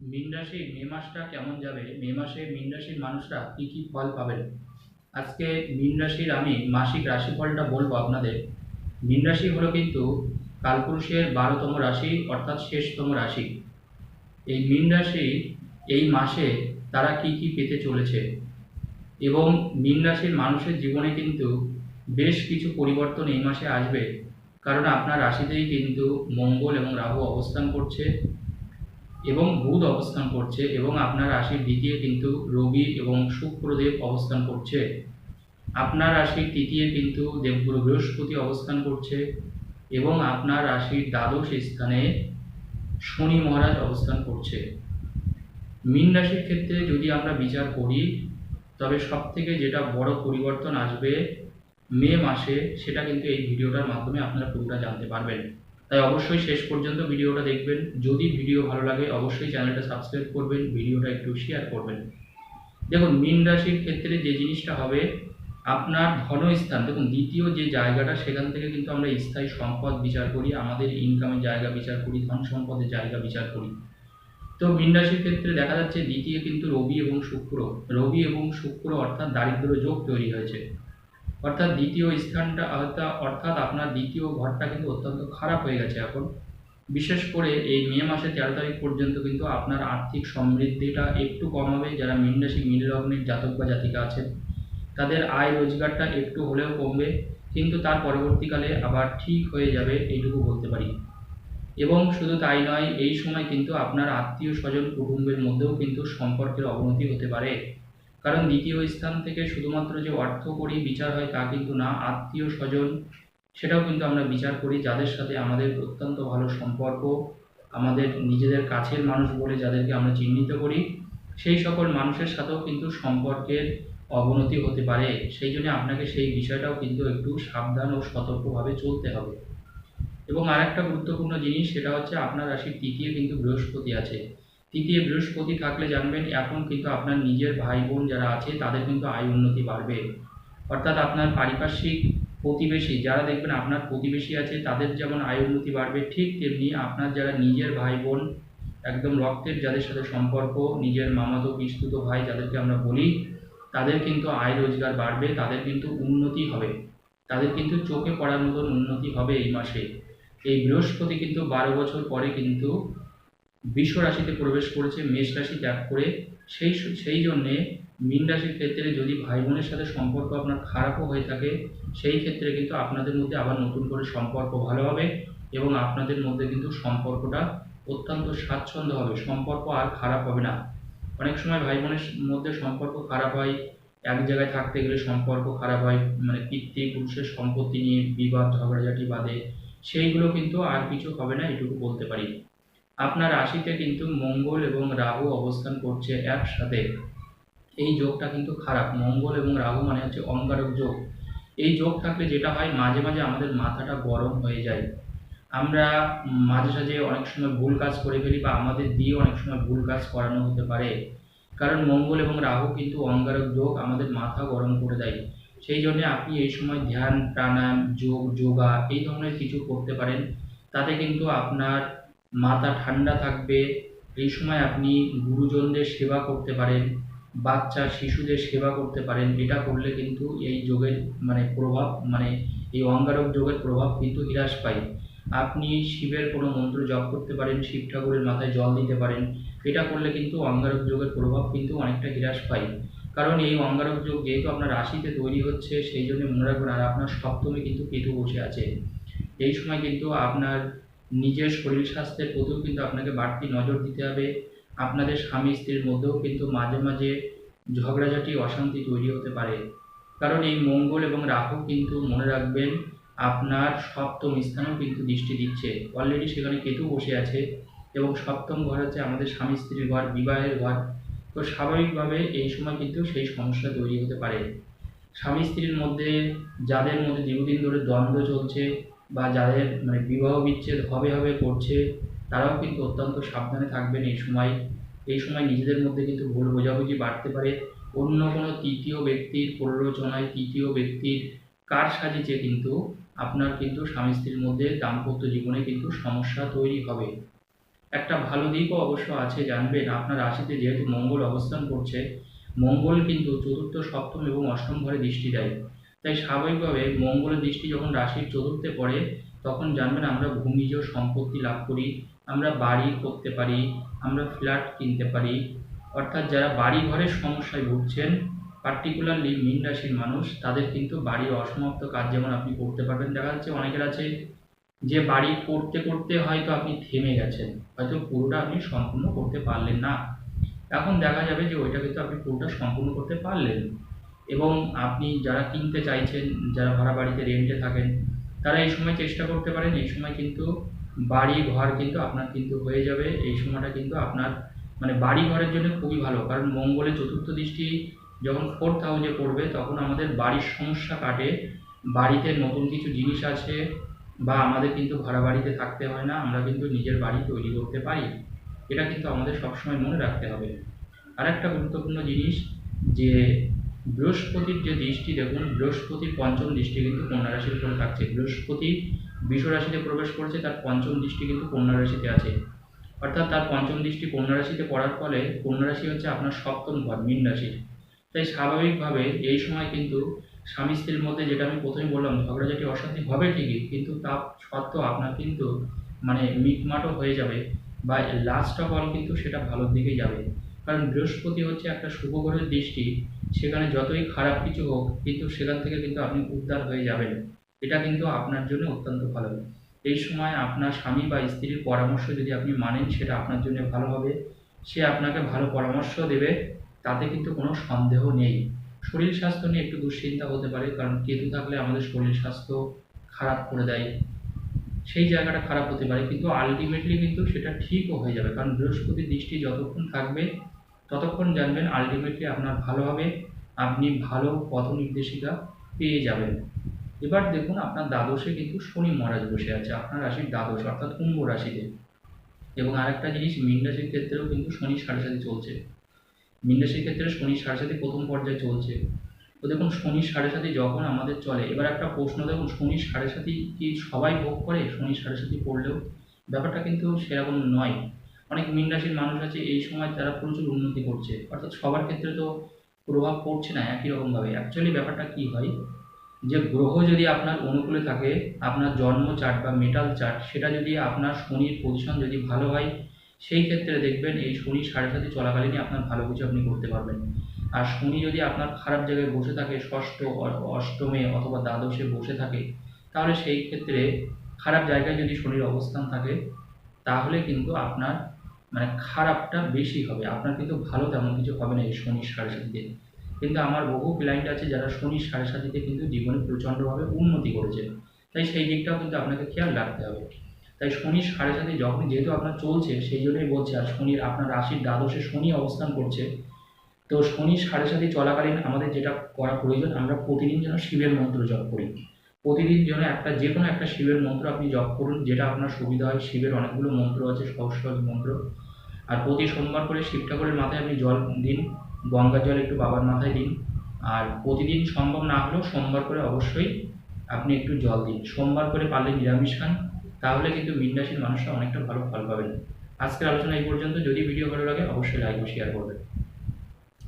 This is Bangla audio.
মীন রাশি মে মাসটা কেমন যাবে? মে মাসে মীন রাশির মানুষরা কি কি ফল পাবেন? আজকে মীন রাশির আমি মাসিক রাশিফলটা বলব আপনাদের। মীন রাশি হলো কিন্তু কালপুরুষের বারোতম রাশি, অর্থাৎ শেষতম রাশি। এই মীন রাশি এই মাসে তারা কি কি পেতে চলেছে? এবং মীন রাশির মানুষের জীবনে কিন্তু বেশ কিছু পরিবর্তন এই মাসে আসবে। কারণ আপনার রাশিতেই কিন্তু মঙ্গল এবং রাহু অবস্থান করছে। এবং বুধ অবস্থান করছে এবং আপনার রাশির দ্বিতীয় কিন্তু রবি এবং শুক্রদেব অবস্থান করছে। আপনার রাশির তৃতীয় কিন্তু দেবগুরু বৃহস্পতি অবস্থান করছে এবং আপনার রাশির দ্বাদশ স্থানে শনি মহারাজ অবস্থান করছে। মীন রাশির ক্ষেত্রে যদি আমরা বিচার করি, তবে সব থেকে যেটা বড় পরিবর্তন আসবে মে মাসে, সেটা কিন্তু এই ভিডিওটার মাধ্যমে আপনারা পুরোটা জানতে পারবেন। তাই অবশ্যই শেষ পর্যন্ত ভিডিওটা দেখবেন। যদি ভিডিও ভালো লাগে, অবশ্যই চ্যানেলটা সাবস্ক্রাইব করবেন, ভিডিওটা একটু শেয়ার করবেন। দেখুন, মীন রাশির ক্ষেত্রে যে জিনিসটা হবে, আপনার ধনস্থান, দেখুন, দ্বিতীয় যে জায়গাটা, সেখান থেকে কিন্তু আমরা স্থায়ী সম্পদ বিচার করি, আমাদের ইনকামের জায়গা বিচার করি, ধন সম্পদের জায়গা বিচার করি। তো মীন রাশির ক্ষেত্রে দেখা যাচ্ছে, দ্বিতীয় কিন্তু রবি এবং শুক্র। রবি এবং শুক্র অর্থাৎ দারিদ্র যোগ তৈরি হয়েছে। অর্থাৎ দ্বিতীয় স্থানটা অর্থাৎ অর্থাৎ আপনার দ্বিতীয় ঘরটা কিন্তু অত্যন্ত খারাপ হয়ে গেছে এখন। বিশেষ করে এই মে মাসের তেরো তারিখ পর্যন্ত কিন্তু আপনার আর্থিক সমৃদ্ধিটা একটু কম হবে। যারা মীন রাশি মীন লগ্নের জাতক বা জাতিকা আছেন, তাদের আয় রোজগারটা একটু হলেও কমবে, কিন্তু তার পরবর্তীকালে আবার ঠিক হয়ে যাবে এইটুকু বলতে পারি। এবং শুধু তাই নয়, এই সময় কিন্তু আপনার আত্মীয় স্বজন, কুটুম্বের মধ্যেও কিন্তু সম্পর্কের অবনতি হতে পারে। কারণ দ্বিতীয় স্থান থেকে শুধুমাত্র যে অর্থ করি, বিচার হয় তা কিন্তু না, আত্মীয় স্বজন, সেটাও কিন্তু আমরা বিচার করি যাদের সাথে আমাদের অত্যন্ত ভালো সম্পর্ক, আমাদের নিজেদের কাছের মানুষ বলে যাদেরকে আমরা চিহ্নিত করি, সেই সকল মানুষের সাথেও কিন্তু সম্পর্কের অবনতি হতে পারে। সেই জন্য আপনাকে সেই বিষয়টাও কিন্তু একটু সাবধান ও সতর্কভাবে চলতে হবে। এবং আরেকটা গুরুত্বপূর্ণ জিনিস, সেটা হচ্ছে আপনার রাশির তৃতীয় কিন্তু বৃহস্পতি আছে। তৃতীয় বৃহস্পতি থাকলে জানবেন, এখন কিন্তু আপনার নিজের ভাই বোন যারা আছে, তাদের কিন্তু আয় উন্নতি বাড়বে। অর্থাৎ আপনার পারিপার্শ্বিক প্রতিবেশী, যারা দেখবেন আপনার প্রতিবেশী আছে, তাদের যেমন আয় উন্নতি বাড়বে, ঠিক তেমনি আপনার যারা নিজের ভাই বোন একদম রক্তের যাদের সাথে সম্পর্ক, নিজের মামাতো, পিস্তুত ভাই যাদেরকে আমরা বলি, তাদের কিন্তু আয় রোজগার বাড়বে, তাদের কিন্তু উন্নতি হবে। তাদের কিন্তু চোখে পড়ার মতন উন্নতি হবে এই মাসে। এই বৃহস্পতি কিন্তু বারো বছর পরে কিন্তু বিশ্ব রাশিতে প্রবেশ করেছে, মেষ রাশি ত্যাগ করে। সেই সেই জন্যে মীন রাশির ক্ষেত্রে যদি ভাই বোনের সাথে সম্পর্ক আপনার খারাপও হয়ে থাকে, সেই ক্ষেত্রে কিন্তু আপনাদের মধ্যে আবার নতুন করে সম্পর্ক ভালো হবে এবং আপনাদের মধ্যে কিন্তু সম্পর্কটা অত্যন্ত স্বাচ্ছন্দ্য হবে। সম্পর্ক আর খারাপ হবে না। অনেক সময় ভাই বোনের মধ্যে সম্পর্ক খারাপ হয়। এক জায়গায় থাকতে গেলে সম্পর্ক খারাপ হয় মানে পিতৃপুরুষের সম্পত্তি নিয়ে বিবাদ, ঝগড়াঝাটি বাদে। সেইগুলো কিন্তু আর কিছু হবে না, এটুকু বলতে পারি। আপনার রাশিতে কিন্তু মঙ্গল এবং রাহু অবস্থান করছে একসাথে। এই যোগটা কিন্তু খারাপ। মঙ্গল এবং রাহু মানে হচ্ছে অঙ্গারক যোগ। এই যোগ থাকলে যেটা হয়, মাঝে মাঝে আমাদের মাথাটা গরম হয়ে যায়। আমরা মাঝে সাঝে অনেক সময় ভুল কাজ করে ফেলি বা আমাদের দিয়ে অনেক সময় ভুল কাজ করানো হতে পারে। কারণ মঙ্গল এবং রাহু কিন্তু অঙ্গারক যোগ আমাদের মাথা গরম করে দেয়। সেই জন্য আপনি এই সময় ধ্যান, প্রাণায়াম, যোগ, যোগা এই ধরনের কিছু করতে পারেন। তাতে কিন্তু আপনার মাথা ঠান্ডা থাকবে। এই সময় আপনি গুরুজনদের সেবা করতে পারেন, বাচ্চা, শিশুদের সেবা করতে পারেন। এটা করলে কিন্তু এই যোগের মানে প্রভাব মানে এই অঙ্গারক যোগের প্রভাব কিন্তু হ্রাস পায়। আপনি শিবের কোনো মন্ত্র জপ করতে পারেন, শিব ঠাকুরের মাথায় জল দিতে পারেন। এটা করলে কিন্তু অঙ্গারক যোগের প্রভাব কিন্তু অনেকটা হ্রাস পায়। কারণ এই অঙ্গারক যোগ যেহেতু আপনার রাশিতে তৈরি হচ্ছে, সেই জন্য মনে রাখবেন, আর আপনার সপ্তমে কিন্তু কেতু বসে আছে। এই সময় কিন্তু আপনার নিজের শরীর স্বাস্থ্যের প্রতিও কিন্তু আপনাকে বাড়তি নজর দিতে হবে। আপনাদের স্বামী স্ত্রীর মধ্যেও কিন্তু মাঝে মাঝে ঝগড়াঝাটি, অশান্তি তৈরি হতে পারে। কারণ এই মঙ্গল এবং রাহু কিন্তু মনে রাখবেন, আপনার সপ্তম স্থানেও কিন্তু দৃষ্টি দিচ্ছে। অলরেডি সেখানে কেতু বসে আছে এবং সপ্তম ঘর হচ্ছে আমাদের স্বামী স্ত্রীর ঘর, বিবাহের ঘর। তো স্বাভাবিকভাবে এই সময় কিন্তু সেই সমস্যা তৈরি হতে পারে। স্বামী স্ত্রীর মধ্যে, যাদের মধ্যে দীর্ঘদিন ধরে দ্বন্দ্ব চলছে বা যাদের মানে বিবাহ বিচ্ছেদ হবে হবে করছে, তারাও কিন্তু অত্যন্ত সাবধানে থাকবেন এই সময়। এই সময় নিজেদের মধ্যে কিন্তু ভুল বোঝাবুঝি বাড়তে পারে। অন্য কোনো তৃতীয় ব্যক্তির প্ররোচনায় তৃতীয় ব্যক্তির কার সাজিছে কিন্তু আপনার কিন্তু স্বামী স্ত্রীর মধ্যে দাম্পত্য জীবনে কিন্তু সমস্যা তৈরি হবে। একটা ভালো দিকও অবশ্য আছে, জানবেন আপনার রাশিতে যেহেতু মঙ্গল অবস্থান করছে, মঙ্গল কিন্তু চতুর্থ, সপ্তম এবং অষ্টম ঘরে দৃষ্টি দেয়। তাই স্বাভাবিকভাবে মঙ্গলের দৃষ্টি যখন রাশির চতুর্থে পড়ে, তখন জানবেন আমরা ভূমিজ সম্পত্তি লাভ করি, আমরা বাড়ি করতে পারি, আমরা ফ্ল্যাট কিনতে পারি। অর্থাৎ যারা বাড়ি ঘরের সমস্যায় ভুগছেন পার্টিকুলারলি মীন রাশির মানুষ, তাদের কিন্তু বাড়ির অসমাপ্ত কাজ যেমন আপনি করতে পারবেন, দেখা যাচ্ছে অনেকের আছে যে বাড়ি করতে করতে হয়তো আপনি থেমে গেছেন, হয়তো পুরোটা আপনি সম্পূর্ণ করতে পারলেন না। এখন দেখা যাবে যে ওইটা কিন্তু আপনি পুরোটা সম্পূর্ণ করতে পারলেন। এবং আপনি যারা কিনতে চাইছেন, যারা ভাড়া বাড়িতে রেন্টে থাকেন, তারা এই সময় চেষ্টা করতে পারেন। এই সময় কিন্তু বাড়ি ঘর কিন্তু আপনার কিন্তু হয়ে যাবে। এই সময়টা কিন্তু আপনার মানে বাড়ি ঘরের জন্য খুবই ভালো। কারণ মঙ্গলের চতুর্থ দৃষ্টি যখন ফোর্থ হাউসে পড়বে, তখন আমাদের বাড়ির সমস্যা কাটে। বাড়িতে নতুন কিছু জিনিস আছে বা আমাদের কিন্তু ভাড়া বাড়িতে থাকতে হয় না, আমরা কিন্তু নিজের বাড়ি তৈরি করতে পারি। এটা কিন্তু আমাদের সবসময় মনে রাখতে হবে। আর একটা গুরুত্বপূর্ণ জিনিস যে বৃহস্পতির যে দৃষ্টি, দেখুন, বৃহস্পতির পঞ্চম দৃষ্টি কিন্তু কন্যা রাশির উপরে থাকছে। বৃহস্পতি বিষ রাশিতে প্রবেশ করেছে, তার পঞ্চম দৃষ্টি কিন্তু কন্যা রাশিতে আছে। অর্থাৎ তার পঞ্চম দৃষ্টি কন্যা রাশিতে পড়ার ফলে কন্যা রাশি হচ্ছে আপনার সপ্তম ঘর, মীন রাশি। তাই স্বাভাবিকভাবে এই সময় কিন্তু স্বামী স্ত্রীর মধ্যে যেটা আমি প্রথমে বললাম ঝগড়াঝাটি অশান্তি হবে ঠিকই, কিন্তু তা সত্ত্বেও আপনার কিন্তু মানে মিটমাটও হয়ে যাবে বা লাস্ট অফ অল কিন্তু সেটা ভালোর দিকে যাবে। কারণ বৃহস্পতি হচ্ছে একটা শুভ গ্রহের দৃষ্টি সেখানে যতই খারাপ কিছু হোক, কিন্তু সেখান থেকে কিন্তু আপনি উদ্ধার হয়ে যাবেন। এটা কিন্তু আপনার জন্য অত্যন্ত ভালো। এই সময় আপনার স্বামী বা স্ত্রীর পরামর্শ যদি আপনি মানেন, সেটা আপনার জন্য ভালো হবে। সে আপনাকে ভালো পরামর্শ দেবে, তাতে কিন্তু কোনো সন্দেহ নেই। শরীর স্বাস্থ্য নিয়ে একটু দুশ্চিন্তা হতে পারে, কারণ কেতু থাকলে আমাদের শরীর স্বাস্থ্য খারাপ করে দেয়। সেই জায়গাটা খারাপ হতে পারে, কিন্তু আলটিমেটলি কিন্তু সেটা ঠিকও হয়ে যাবে। কারণ বৃহস্পতির দৃষ্টি যতক্ষণ থাকবে ততক্ষণ জানবেন আলটিমেটলি আপনার ভালো হবে, আপনি ভালো পথ নির্দেশিকা পেয়ে যাবেন। এবার দেখুন আপনার দ্বাদশে কিন্তু শনি মহারাজ বসে আছে, আপনার রাশির দ্বাদশ অর্থাৎ কুম্ভ রাশিতে। এবং আরেকটা জিনিস, মীন রাশির ক্ষেত্রেও কিন্তু শনি সাড়ে সাথে চলছে। মীন রাশির ক্ষেত্রে শনি সাড়ে সাথে প্রথম পর্যায়ে চলছে। তো দেখুন, শনি সাড়ে সাথে যখন আমাদের চলে, এবার একটা প্রশ্ন, দেখুন শনি সাড়ে সাথে কি সবাই ভোগ করে, শনি সাড়ে সাথে পড়লেও ব্যাপারটা কিন্তু সেরকম নয়। অনেক মীন রাশির মানুষ আছে, এই সময় তারা প্রচুর উন্নতি করছে। অর্থাৎ সবার ক্ষেত্রে তো প্রভাব পড়ছে না একই রকমভাবে অ্যাকচুয়ালি ব্যাপারটা কি হয়? যে গ্রহ যদি আপনার অনুকূলে থাকে, আপনার জন্ম চার্ট বা মেটাল চার্ট, সেটা যদি আপনার শনির পজিশন যদি ভালো হয়, সেই ক্ষেত্রে দেখবেন এই শনি সাড়ে সাথে চলাকালীনই আপনার ভালো কিছু আপনি করতে পারবেন। আর শনি যদি আপনার খারাপ জায়গায় বসে থাকে, ষষ্ঠ অষ্টমে অথবা দ্বাদশে বসে থাকে, তাহলে সেই ক্ষেত্রে খারাপ জায়গায় যদি শনির অবস্থান থাকে তাহলে কিন্তু আপনার মানে খারাপটা বেশি হবে। আপনার কিন্তু ভালো তেমন কিছু হবে না এই শনির সাড়ে সাথীতে কিন্তু আমার বহু ক্লায়েন্ট আছে যারা শনির সাড়ে সাথীতে কিন্তু জীবনে প্রচণ্ডভাবে উন্নতি করেছে। তাই সেই দিকটাও কিন্তু আপনাকে খেয়াল রাখতে হবে। তাই শনির সাড়ে সাথে যখন যেহেতু আপনার চলছে, সেই জন্যই বলছে, আর শনির আপনার রাশির দ্বাদশে শনি অবস্থান করছে। তো শনির সাড়ে সাথে চলাকালীন আমাদের যেটা করা প্রয়োজন, আমরা প্রতিদিন যেন শিবের মন্ত্র জপ করি। প্রতিদিন যেন একটা, যে কোনো একটা শিবের মন্ত্র আপনি জপ করুন, যেটা আপনার সুবিধা হয়। শিবের অনেকগুলো মন্ত্র আছে সহস্র মন্ত্র। আর প্রতি সোমবার করে শিব ঠাকুরের মাথায় আপনি জল দিন, গঙ্গার জল একটু বাবার মাথায় দিন। আর প্রতিদিন সম্ভব না হলেও সোমবার করে অবশ্যই আপনি একটু জল দিন। সোমবার করে পারলে নিরামিষ খান, তাহলে কিন্তু মীন মানুষরা অনেকটা ভালো ফল পাবেন। আজকের আলোচনা এই পর্যন্ত। যদি ভিডিও ভালো লাগে, অবশ্যই লাইক ও শেয়ার করবেন।